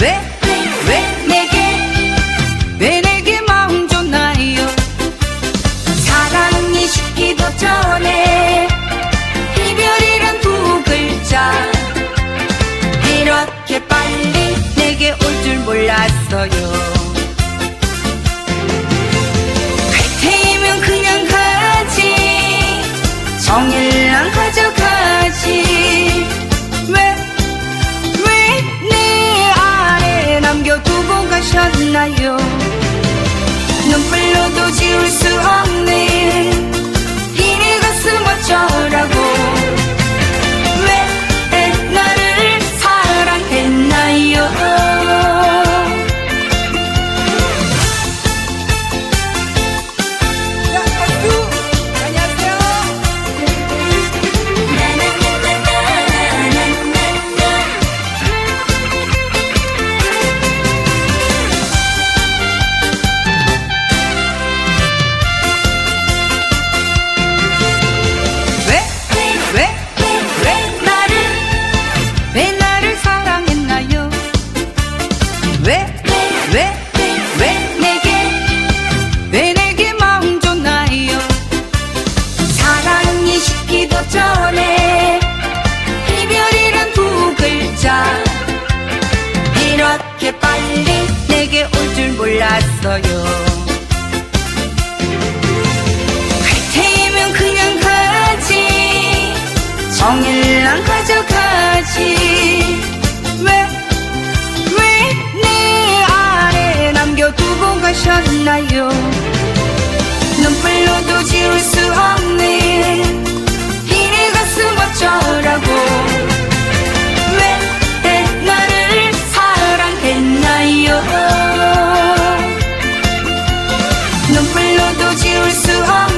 왜, 왜 내게, 왜 내게 마음 줬나요? 사랑이 식기도 전에 이별이란 두 글자 이렇게 빨리 내게 올 줄 몰랐어요. 갈 테면 그냥 가지 정일랑 가져가. would you 전에 이별이란 두 글자. 이렇게 빨리 내게 올 줄 몰랐어요. 갈 테면 그냥 가지. 정일랑 가져가지. 왜? 왜? 내 아래 남겨두고 가셨나요 도 지울 수 없는